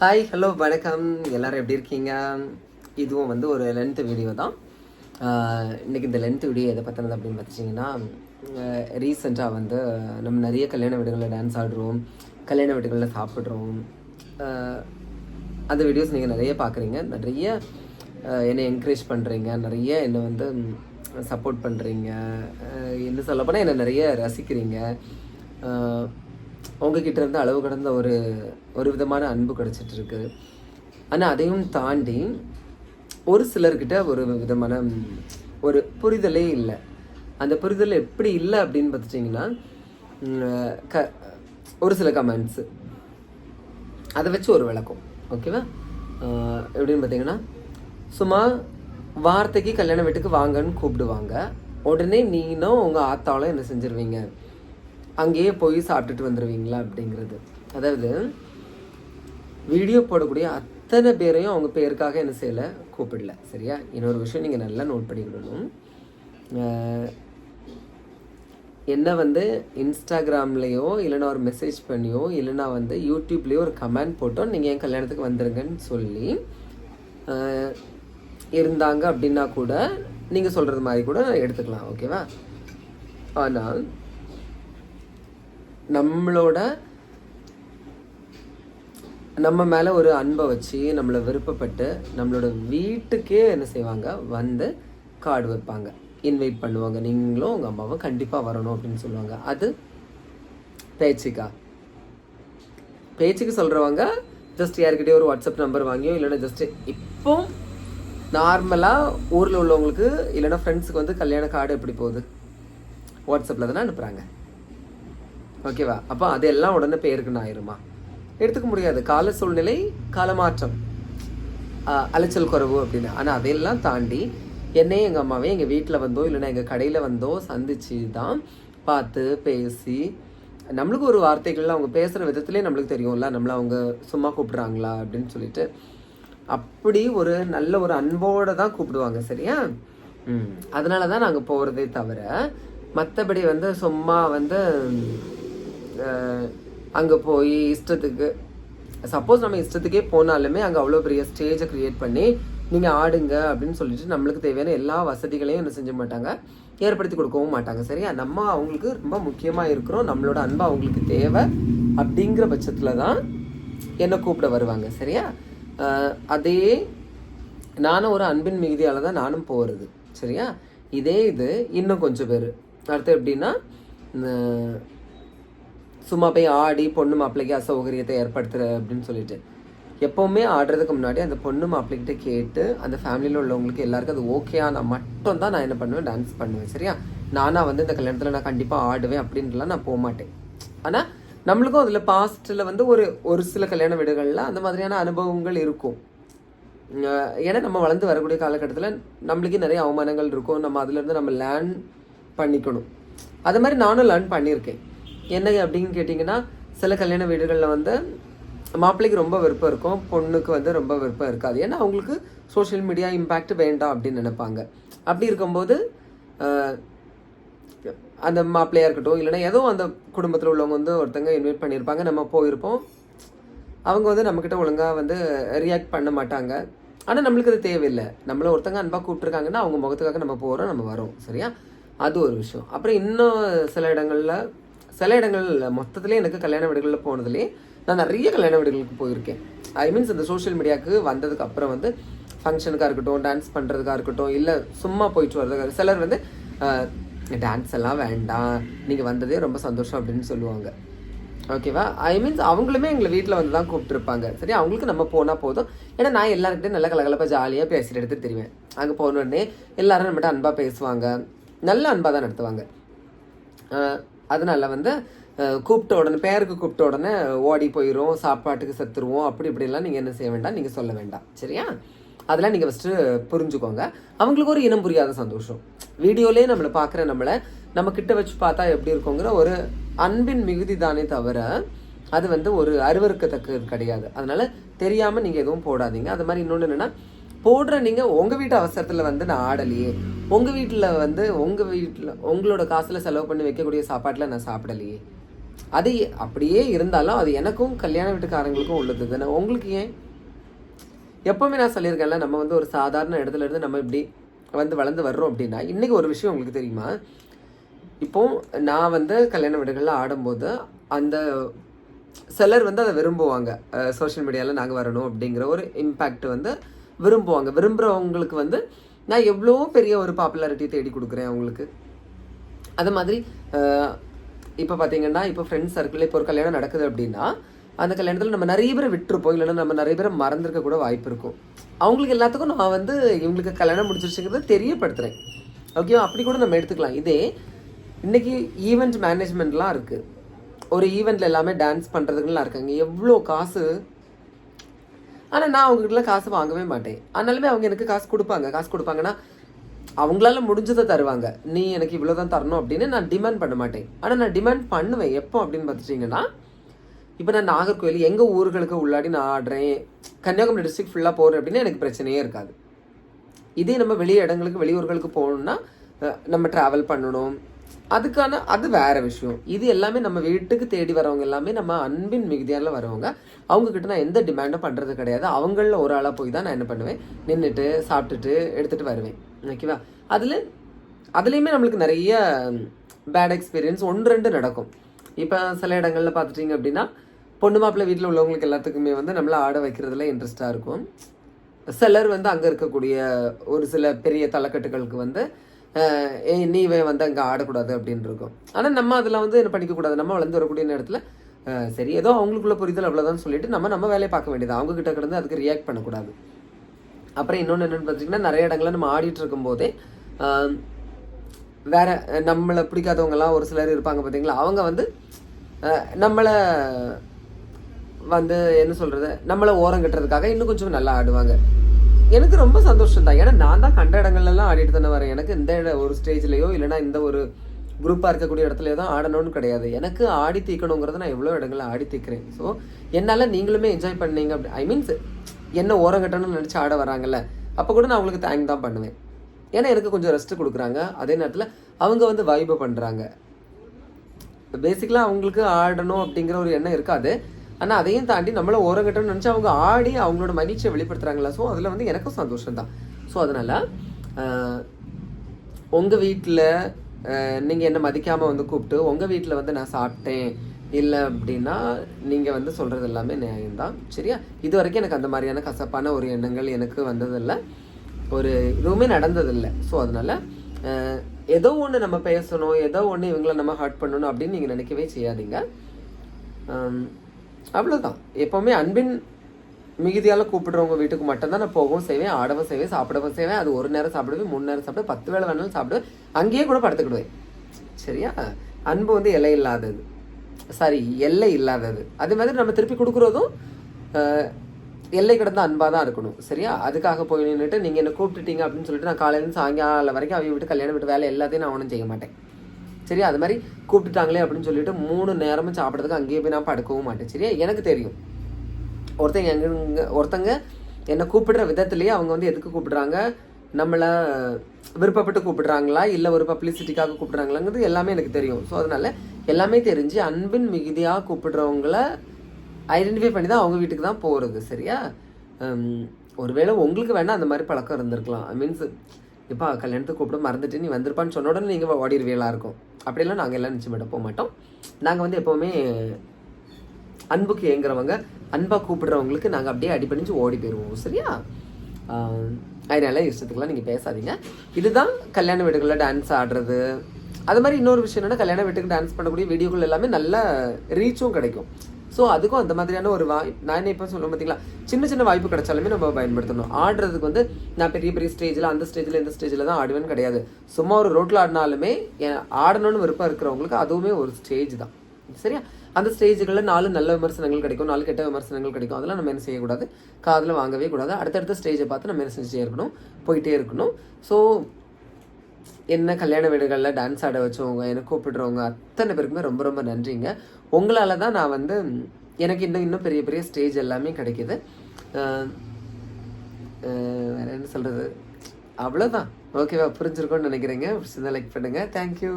Hi hello வணக்கம். எல்லோரும் எப்படி இருக்கீங்க? இதுவும் வந்து ஒரு லென்த் வீடியோ தான். இன்றைக்கி இந்த லென்த் வீடியோ எதை பற்றினது அப்படின்னு பார்த்துட்டிங்கன்னா ரீசெண்டாக வந்து நம்ம நிறைய கல்யாண வீடுகளில் டான்ஸ் ஆடுறோம் கல்யாண வீடுகளில் சாப்பிட்றோம். அந்த வீடியோஸ் நீங்கள் நிறைய பார்க்குறீங்க நிறைய என்னை என்கரேஜ் பண்ணுறீங்க நிறைய என்னை வந்து சப்போர்ட் பண்ணுறீங்க என்ன சொல்லப்போனால் என்னை நிறைய ரசிக்கிறீங்க. உங்ககிட்ட இருந்து அளவு கடந்த ஒரு ஒரு விதமான அன்பு கிடைச்சிட்டு இருக்கு ஆனால் அதையும் தாண்டி ஒரு சிலர்கிட்ட ஒரு விதமான ஒரு புரிதலே இல்லை. அந்த புரிதல் எப்படி இல்லை அப்படின்னு பார்த்துட்டிங்கன்னா க ஒரு சில கமெண்ட்ஸு அதை வச்சு ஒரு விளக்கம். ஓகேவா எப்படின்னு பார்த்தீங்கன்னா சும்மா வார்த்தைக்கு கல்யாண வீட்டுக்கு வாங்கன்னு கூப்பிடுவாங்க. உடனே நீனும் உங்கள் ஆத்தாலும் என்ன செஞ்சிருவீங்க? அங்கேயே போய் சாப்பிட்டுட்டு வந்துடுவீங்களா அப்படிங்கிறது. அதாவது வீடியோ போடக்கூடிய அத்தனை பேரையும் அவங்க பேருக்காக என்ன செய்யலை? கூப்பிடல. சரியா? இன்னொரு விஷயம் நீங்கள் நல்லா நோட் பண்ணிக்கிடணும் என்ன வந்து இன்ஸ்டாகிராம்லேயோ இல்லைனா ஒரு மெசேஜ் பண்ணியோ இல்லைன்னா வந்து யூடியூப்லேயோ ஒரு கமெண்ட் போட்டோ நீங்கள் என் கல்யாணத்துக்கு வந்துருங்கன்னு சொல்லி இருந்தாங்க அப்படின்னா கூட நீங்கள் சொல்கிறது மாதிரி கூட எடுத்துக்கலாம். ஓகேவா? ஆனால் நம்மளோட நம்ம மேலே ஒரு அன்பை வச்சு நம்மளை விருப்பப்பட்டு நம்மளோட வீட்டுக்கே என்ன செய்வாங்க? வந்து கார்டு வைப்பாங்க. இன்வைட் பண்ணுவாங்க. நீங்களும் உங்கள் அம்மாவும் கண்டிப்பாக வரணும் அப்படின்னு சொல்லுவாங்க. அது பேச்சுக்கா. பேச்சுக்கு சொல்கிறவங்க ஜஸ்ட் யாருக்கிட்டே ஒரு வாட்ஸ்அப் நம்பர் வாங்கியோ இல்லைன்னா ஜஸ்ட் இப்போ நார்மலாக ஊரில் உள்ளவங்களுக்கு இல்லைன்னா ஃப்ரெண்ட்ஸுக்கு வந்து கல்யாண கார்டு எப்படி போகுது? வாட்ஸ்அப்பில் தானே அனுப்புகிறாங்க ஓகேவா? அப்போ அதெல்லாம் உடனே பேருக்குன்னு ஆயிருமா? எடுத்துக்க முடியாது. கால சூழ்நிலை காலமாற்றம். அலைச்சல் குறைவு அப்படின்னு. ஆனால் அதையெல்லாம் தாண்டி என்னையும் எங்கள் அம்மாவே எங்கள் வீட்டில் வந்தோ இல்லைன்னா எங்கள் கடையில் வந்தோ சந்திச்சு தான் பார்த்து பேசி நம்மளுக்கு ஒரு வார்த்தைகள் அவங்க பேசுகிற விதத்துலேயே நம்மளுக்கு தெரியும்ல நம்மளை அவங்க சும்மா கூப்பிட்றாங்களா அப்படின்னு சொல்லிட்டு. அப்படி ஒரு நல்ல ஒரு அன்போடு தான் கூப்பிடுவாங்க சரியா? ம். அதனால தான் நாங்கள் போகிறதே தவிர மற்றபடி வந்து சும்மா வந்து அங்கே போய் இஷ்டத்துக்கு சப்போஸ் நம்ம இஷ்டத்துக்கே போனாலுமே அங்கே அவ்வளோ பெரிய ஸ்டேஜை க்ரியேட் பண்ணி நீங்கள் ஆடுங்க அப்படின்னு சொல்லிட்டு நம்மளுக்கு தேவையான எல்லா வசதிகளையும் என்ன செஞ்ச மாட்டாங்க ஏற்படுத்தி கொடுக்கவும் மாட்டாங்க. சரியா? நம்ம அவங்களுக்கு ரொம்ப முக்கியமாக இருக்கிறோம். நம்மளோட அன்பு அவங்களுக்கு தேவை அப்படிங்கிற பட்சத்தில் தான் என்னை கூப்பிட வருவாங்க. சரியா? அதே நானும் ஒரு அன்பின் மிகுதியால் தான் நானும் போகிறது சரியா? இதே இது இன்னும் கொஞ்சம் பேர். அடுத்து எப்படின்னா சும்மா போய் ஆடி பொண்ணு மாப்பிள்ளைக்கு அசௌகரியத்தை ஏற்படுத்துற அப்படின்னு சொல்லிட்டு. எப்போவுமே ஆடுறதுக்கு முன்னாடி அந்த பொண்ணு மாப்பிள்ளைகிட்ட கேட்டு அந்த ஃபேமிலியில் உள்ளவங்களுக்கு எல்லாருக்கும் அது ஓகே ஆனால் மட்டும் தான் நான் என்ன பண்ணுவேன்? டான்ஸ் பண்ணுவேன் சரியா? நானா வந்து இந்த கல்யாணத்தில் நான் கண்டிப்பாக ஆடுவேன் அப்படின்ட்டுலாம் நான் போக மாட்டேன். ஆனால் நம்மளுக்கும் அதில் பாஸ்ட்டில் வந்து ஒரு ஒரு சில கல்யாண வீடுகளில் அந்த மாதிரியான அனுபவங்கள் இருக்கும். ஏன்னா நம்ம வளர்ந்து வரக்கூடிய காலகட்டத்தில் நம்மளுக்கே நிறைய அவமானங்கள் இருக்கும். நம்ம அதுலேருந்து நம்ம லேர்ன் பண்ணிக்கணும். அது மாதிரி நானும் லேர்ன் பண்ணியிருக்கேன். என்ன அப்படின்னு கேட்டிங்கன்னா சில கல்யாண வீடுகளில் வந்து மாப்பிள்ளைக்கு ரொம்ப விருப்பம் இருக்கும் பொண்ணுக்கு வந்து ரொம்ப விருப்பம் இருக்காது. ஏன்னா அவங்களுக்கு சோஷியல் மீடியா இம்பேக்ட் வேண்டாம் அப்படின்னு நினைப்பாங்க. அப்படி இருக்கும்போது அந்த மாப்பிள்ளையாக இருக்கட்டும் இல்லைன்னா ஏதோ அந்த குடும்பத்தில் உள்ளவங்க வந்து ஒருத்தங்க இன்வைட் பண்ணியிருப்பாங்க நம்ம போயிருப்போம். அவங்க வந்து நம்மக்கிட்ட ஒழுங்காக வந்து ரியாக்ட் பண்ண மாட்டாங்க. ஆனால் நம்மளுக்கு அது தேவையில்லை. நம்மளை ஒருத்தங்க அன்பாக கூப்பிட்ருக்காங்கன்னா அவங்க முகத்துக்காக நம்ம போகிறோம் நம்ம வரோம் சரியா? அது ஒரு விஷயம். அப்புறம் இன்னும் சில இடங்களில் சில இடங்கள் மொத்தத்திலே எனக்கு கல்யாண வீடுகளில் போனதுலேயே நான் நிறைய கல்யாண வீடுகளுக்கு போயிருக்கேன். ஐ மீன்ஸ் இந்த சோஷியல் மீடியாவுக்கு வந்ததுக்கு அப்புறம் வந்து ஃபங்க்ஷனுக்காக இருக்கட்டும் டான்ஸ் பண்ணுறதுக்காக இருக்கட்டும் இல்லை சும்மா போயிட்டு வர்றதுக்காக சிலர் வந்து டான்ஸ் எல்லாம் வேண்டாம் நீங்கள் வந்ததே ரொம்ப சந்தோஷம் அப்படின்னு சொல்லுவாங்க. ஓகேவா ஐ மீன்ஸ் அவங்களுமே எங்களை வீட்டில் வந்து தான் கூப்பிட்டுருப்பாங்க. சரி அவங்களுக்கு நம்ம போனால் போதும். ஏன்னா நான் எல்லாருக்கிட்டையும் நல்ல கலகலப்பாக ஜாலியாக பேசிட்டு எடுத்து தெரிவேன். அங்கே போனோடனே எல்லாரும் நம்மகிட்ட அன்பாக பேசுவாங்க. நல்ல அன்பாக தான் நடத்துவாங்க. அதனால் வந்து கூப்பிட்ட உடனே பேருக்கு கூப்பிட்ட உடனே ஓடி போயிடும் சாப்பாட்டுக்கு செத்துருவோம் அப்படி இப்படிலாம் நீங்கள் என்ன செய்ய வேண்டாம் நீங்கள் சொல்ல வேண்டாம். சரியா? அதெல்லாம் நீங்கள் ஃபஸ்ட்டு புரிஞ்சுக்கோங்க. அவங்களுக்கு ஒரு இனம் புரியாத சந்தோஷம். வீடியோலேயே நம்மளை பார்க்குற நம்மளை நம்ம கிட்ட வச்சு பார்த்தா எப்படி இருக்குங்கிற ஒரு அன்பின் மிகுதி தானே தவிர அது வந்து ஒரு அருவருக்கத்தக்கது கிடையாது. அதனால் தெரியாமல் நீங்கள் எதுவும் போடாதீங்க. அது மாதிரி இன்னொன்று என்னென்னா போடுற நீங்கள் உங்கள் வீட்டு அவசரத்தில் வந்து நான் ஆடலையே. உங்கள் வீட்டில் வந்து உங்கள் வீட்டில் உங்களோட காசில் செலவு பண்ணி வைக்கக்கூடிய சாப்பாட்டில் நான் சாப்பிடலையே. அது அப்படியே இருந்தாலும் அது எனக்கும் கல்யாண வீட்டுக்காரங்களுக்கும் உள்ளது தானே. உங்களுக்கு ஏன்? எப்போவுமே நான் சொல்லியிருக்கேன்ல நம்ம வந்து ஒரு சாதாரண இடத்துல இருந்து நம்ம இப்படி வந்து வளர்ந்து வர்றோம் அப்படின்னா இன்றைக்கி ஒரு விஷயம் உங்களுக்கு தெரியுமா? இப்போ நான் வந்து கல்யாண வீடுகளில் ஆடும்போது அந்த சிலர் வந்து அதை விரும்புவாங்க. சோஷியல் மீடியாவில் நாங்கள் வரணும் அப்படிங்கிற ஒரு இம்பேக்ட் வந்து விரும்புவாங்க. விரும்புகிறவங்களுக்கு வந்து நான் எவ்வளோ பெரிய ஒரு பாப்புலாரிட்டி தேடி கொடுக்குறேன் அவங்களுக்கு. அது மாதிரி இப்போ பார்த்தீங்கன்னா இப்போ ஃப்ரெண்ட்ஸ் சர்க்கிள் இப்போ ஒரு கல்யாணம் நடக்குது அப்படின்னா அந்த கல்யாணத்தில் நம்ம நிறைய பேரை விட்டுருப்போம். இல்லைன்னா நம்ம நிறைய பேரை மறந்துருக்க கூட வாய்ப்பு இருக்கும். அவங்களுக்கு எல்லாத்துக்கும் நான் வந்து இவங்களுக்கு கல்யாணம் முடிச்சிருச்சுங்கிறத தெரியப்படுத்துகிறேன் ஓகே அப்படி கூட நம்ம எடுத்துக்கலாம். இதே இன்றைக்கி ஈவெண்ட் மேனேஜ்மெண்ட்லாம் இருக்குது ஒரு ஈவெண்ட்டில் எல்லாமே டான்ஸ் பண்ணுறதுக்குலாம் இருக்காங்க. எவ்வளோ காசு ஆனால் நான் அவங்ககிட்டலாம் காசு வாங்கவே மாட்டேன். ஆனாலுமே அவங்க எனக்கு காசு கொடுப்பாங்க. காசு கொடுப்பாங்கன்னா அவங்களால முடிஞ்சதை தருவாங்க. நீ எனக்கு இவ்வளோ தான் தரணும் அப்படின்னு நான் டிமாண்ட் பண்ண மாட்டேன். ஆனால் நான் டிமாண்ட் பண்ணுவேன். எப்போ அப்படின்னு பார்த்துட்டிங்கன்னா இப்போ நான் நாகர்கோவில் எங்கள் ஊர்களுக்கு உள்ளாடி நான் ஆடுறேன் கன்னியாகுமரி டிஸ்ட்ரிக்ட் ஃபுல்லாக போகிறேன் அப்படின்னா எனக்கு பிரச்சனையே இருக்காது. இதே நம்ம வெளி இடங்களுக்கு வெளியூர்களுக்கு போகணுன்னா நம்ம ட்ராவல் பண்ணணும். அதுக்கான அது வேற விஷயம். இது எல்லாமே நம்ம வீட்டுக்கு தேடி வரவங்க எல்லாமே நம்ம அன்பின் மிகுதியால் வரவங்க. அவங்க கிட்ட நான் எந்த டிமாண்டும் பண்ணுறது கிடையாது. அவங்களில் ஒரு ஆளாக போய் தான் நான் என்ன பண்ணுவேன்? நின்றுட்டு சாப்பிட்டுட்டு எடுத்துகிட்டு வருவேன். ஓகேவா அதில் அதுலேயுமே நம்மளுக்கு நிறைய பேட் எக்ஸ்பீரியன்ஸ் ஒன்று ரெண்டு நடக்கும். இப்போ சில இடங்களில் பார்த்துட்டிங்க அப்படின்னா பொண்ணு மாப்பிள்ளை வீட்டில் உள்ளவங்களுக்கு எல்லாத்துக்குமே வந்து நம்மளை ஆட வைக்கிறதுல இன்ட்ரெஸ்ட்டாக இருக்கும். சிலர் வந்து அங்கே இருக்கக்கூடிய ஒரு சில பெரிய தலைக்கட்டுகளுக்கு வந்து நீ இவன் வந்து அங்கே ஆடக்கூடாது அப்படின்னு இருக்கும். ஆனால் நம்ம அதில் வந்து என்ன பண்ணிக்கக்கூடாது நம்ம வளர்ந்து வரக்கூடிய நேரத்தில் சரி ஏதோ அவங்களுக்குள்ள புரிதல் அவ்வளோதான் சொல்லிட்டு நம்ம நம்ம வேலையை பார்க்க வேண்டியது. அவங்க கிட்ட கிடந்து அதுக்கு ரியாக்ட் பண்ணக்கூடாது. அப்புறம் இன்னொன்று என்னென்னு பார்த்தீங்கன்னா நிறைய இடங்களில் நம்ம ஆடிட்டு இருக்கும்போதே வேற நம்மளை பிடிக்காதவங்கலாம் ஒரு சிலர் இருப்பாங்க பார்த்தீங்களா அவங்க வந்து நம்மளை வந்து என்ன சொல்கிறது நம்மளை ஓரம் கட்டுறதுக்காக இன்னும் கொஞ்சம் நல்லா ஆடுவாங்க. எனக்கு ரொம்ப சந்தோஷம் தான் ஏன்னா நான் தான் கண்ட இடங்கள்லாம் ஆடிட்டு தானே வரேன். எனக்கு இந்த ஒரு ஸ்டேஜ்லேயோ இல்லைன்னா இந்த ஒரு குரூப்பாக இருக்கக்கூடிய இடத்துலையோ தான் ஆடணும்னு கிடையாது. எனக்கு ஆடி தீக்கணுங்கிறத நான் எவ்வளோ இடங்களில் ஆடி தீக்கிறேன். ஸோ என்னால் நீங்களுமே என்ஜாய் பண்ணீங்க அப்படி ஐ மீன்ஸ் என்ன ஓரங்கட்டணும்னு நினச்சி ஆட வராங்கல்ல அப்போ கூட நான் அவங்களுக்கு தேங்க் தான் பண்ணுவேன். ஏன்னா எனக்கு கொஞ்சம் ரெஸ்ட் கொடுக்குறாங்க. அதே நேரத்தில் அவங்க வந்து வைபை பண்ணுறாங்க பேசிக்கலாக அவங்களுக்கு ஆடணும் அப்படிங்கிற ஒரு எண்ணம் இருக்காது. ஆனால் அதையும் தாண்டி நம்மளை ஓரங்கட்டம்னு நினச்சி அவங்க ஆடி அவங்களோட மகிழ்ச்சியை வெளிப்படுத்துகிறாங்களா ஸோ அதில் வந்து எனக்கும் சந்தோஷம் தான் ஸோ அதனால் உங்கள் வீட்டில் நீங்கள் என்ன மதிக்காமல் வந்து கூப்பிட்டு உங்கள் வீட்டில் வந்து நான் சாப்பிட்டேன் இல்லை அப்படின்னா நீங்கள் வந்து சொல்கிறது எல்லாமே நியாயம்தான். சரியா? இது வரைக்கும் எனக்கு அந்த மாதிரியான கசப்பான ஒரு எண்ணங்கள் எனக்கு வந்ததில்லை. ஒரு இதுவுமே நடந்ததில்லை. ஸோ அதனால் ஏதோ ஒன்று நம்ம பேசணும் ஏதோ ஒன்று இவங்கள நம்ம ஹர்ட் பண்ணணும் அப்படின்னு நீங்கள் நினைக்கவே செய்யாதீங்க. அவ்வளோதான் எப்போவுமே அன்பின் மிகுதியால் கூப்பிடுறவங்க வீட்டுக்கு மட்டும்தான் நான் போகவும் செய்வேன் ஆடவும் செய்வேன் சாப்பிடவும் செய்வேன். அது ஒரு நேரம் சாப்பிடுவேன் மூணு நேரம் சாப்பிடுவேன் பத்து வேலை வேணாலும் சாப்பிடுவேன். அங்கேயே கூட படுத்துக்கிடுவேன். சரியா? அன்பு வந்து எல்லை இல்லாதது. சாரி எல்லை இல்லாதது. அதே மாதிரி நம்ம திருப்பி கொடுக்குறதும் எல்லை கிடந்த அன்பாக தான் இருக்கணும். சரியா? அதுக்காக போய் நின்றுட்டு நீங்கள் என்ன கூப்பிட்டுட்டீங்க அப்படின்னு சொல்லிட்டு நான் காலையிலேருந்து சாயங்காலம் வரைக்கும் அவங்க விட்டு கல்யாணம் விட்டு வேலை எல்லாத்தையும் நான் ஒன்றும் செய்ய மாட்டேன். சரியா? அது மாதிரி கூப்பிட்டுட்டாங்களே அப்படின்னு சொல்லிட்டு மூணு நேரமும் சாப்பிட்றதுக்கு அங்கேயே போய் நான் படுக்கவும் மாட்டேன். சரியா? எனக்கு தெரியும். ஒருத்தங்க எங்க ஒருத்தங்க என்னை கூப்பிடுற விதத்துலேயே அவங்க வந்து எதுக்கு கூப்பிடுறாங்க? நம்மளை விருப்பப்பட்டு கூப்பிடுறாங்களா? இல்லை ஒரு பப்ளிசிட்டிக்காக கூப்பிடுறாங்களாங்கிறது எல்லாமே எனக்கு தெரியும். ஸோ அதனால எல்லாமே தெரிஞ்சு அன்பின் மிகுதியாக கூப்பிடுறவங்கள ஐடென்டிஃபை பண்ணி தான் அவங்க வீட்டுக்கு தான் போகிறது சரியா? ஒருவேளை உங்களுக்கு வேணால் அந்த மாதிரி பழக்கம் இருந்திருக்கலாம். ஐ மீன்ஸ் இப்போ கல்யாணத்துக்கு கூப்பிட மறந்துட்டு நீ வந்திருப்பான்னு சொன்ன உடனே நீங்கள் ஓடிடுவீங்களா இருக்கும். அப்படிலாம் நாங்கள் எல்லாம் நிச்சயமாட்ட போக மாட்டோம். நாங்கள் வந்து எப்போவுமே அன்புக்கு ஏங்குறவங்க அன்பாக கூப்பிடுறவங்களுக்கு நாங்கள் அப்படியே அடிபணிஞ்சு ஓடி போயிடுவோம் சரியா? அதனால இஷ்டத்துக்குலாம் நீங்கள் பேசாதீங்க. இதுதான் கல்யாண வீடுகளில் டான்ஸ் ஆடுறது. அது மாதிரி இன்னொரு விஷயம் என்னென்னா கல்யாண வீட்டுக்கு டான்ஸ் பண்ணக்கூடிய வீடியோக்கள் எல்லாமே நல்ல ரீச்சும் கிடைக்கும். ஸோ அதுக்கும் அந்த மாதிரியான ஒரு வாய் நான் என்ன இப்போ சொல்லுவேன் பார்த்தீங்களா சின்ன சின்ன வாய்ப்பு கிடைச்சாலுமே நம்ம பயன்படுத்தணும். ஆடுறதுக்கு வந்து நான் பெரிய பெரிய ஸ்டேஜில் அந்த ஸ்டேஜில் இந்த ஸ்டேஜில் தான் ஆடுவேன்னு கிடையாது. சும்மா ஒரு ரோட்டில் ஆடினாலுமே ஆடணும்னு விருப்பம் இருக்கிறவங்களுக்கு அதுவுமே ஒரு ஸ்டேஜ் தான். சரியா? அந்த ஸ்டேஜுகளில் நாலு நல்ல விமர்சனங்கள் கிடைக்கும் நாலு கெட்ட விமர்சனங்கள் கிடைக்கும். அதெல்லாம் நம்ம என்ன செய்யக்கூடாது? காதில் வாங்கவே கூடாது. அடுத்தடுத்த ஸ்டேஜை பார்த்து நம்ம என்ன செஞ்சுட்டே இருக்கணும்? போயிட்டே இருக்கணும். ஸோ என்ன கல்யாண வீடுகளில் டான்ஸ் ஆட வச்சவங்க என்ன கூப்பிடுறவங்க அத்தனை பேருக்குமே ரொம்ப ரொம்ப நன்றிங்க. உங்களால் தான் நான் வந்து எனக்கு இன்னும் இன்னும் பெரிய பெரிய ஸ்டேஜ் எல்லாமே கிடைக்குது. வேறு என்ன சொல்கிறது அவ்வளோதான் ஓகேவா புரிஞ்சிருக்கோன்னு நினைக்கிறேங்க. லைக் பண்ணுங்கள் தேங்க்யூ